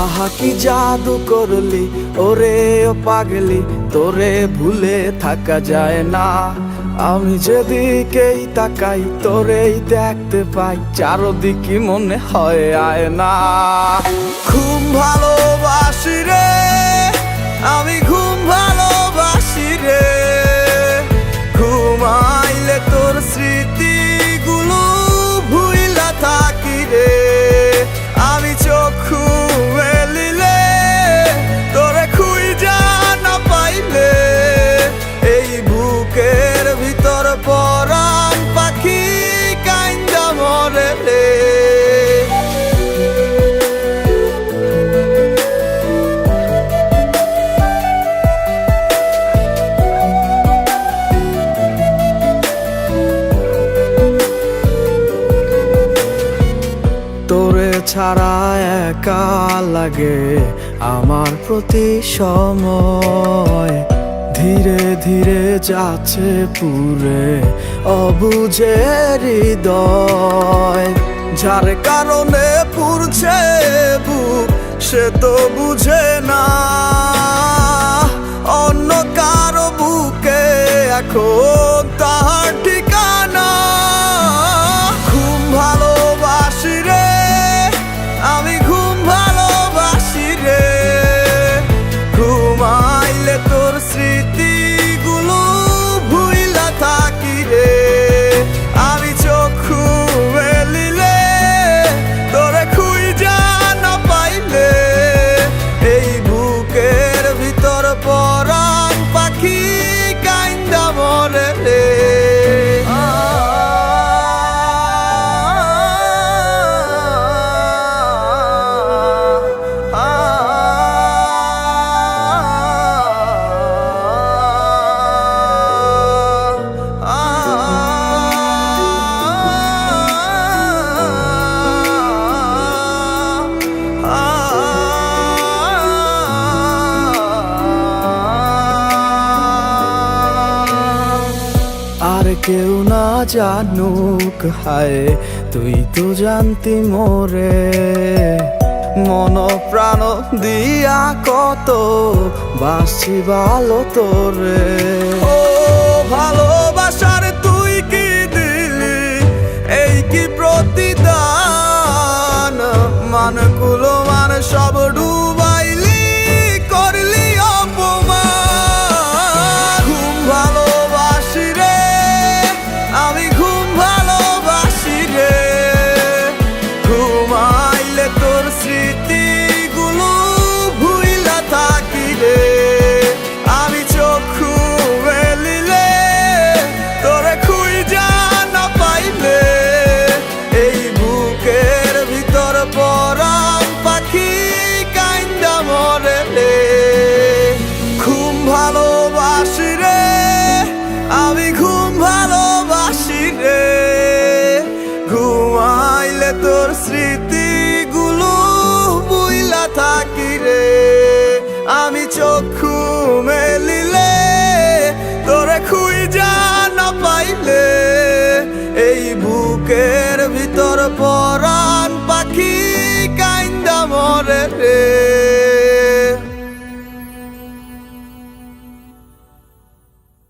আহা, কি জাদু করলি? ওরে ও পাগলি, তোরে ভুলে থাকা যায় না। আমি যেদিকেই তাকাই, তোরেই দেখতে পাই চারদিকে মনে হয় আয় না খুব ভালোবাসি রে, আমি ছাড়া একা লাগে আমার প্রতি সময়। ধীরে ধীরে যাচ্ছে পুরে অবুঝে হৃদয়। যার কারণে পুরছে বুক, সে তো বুঝে না। অন্য কারও বুকে এখন কেউ না জানুক, হায়, তুই তো জানতি মোরে। মন প্রাণ দিয়া কত বাসি ভালো তোরে। moment.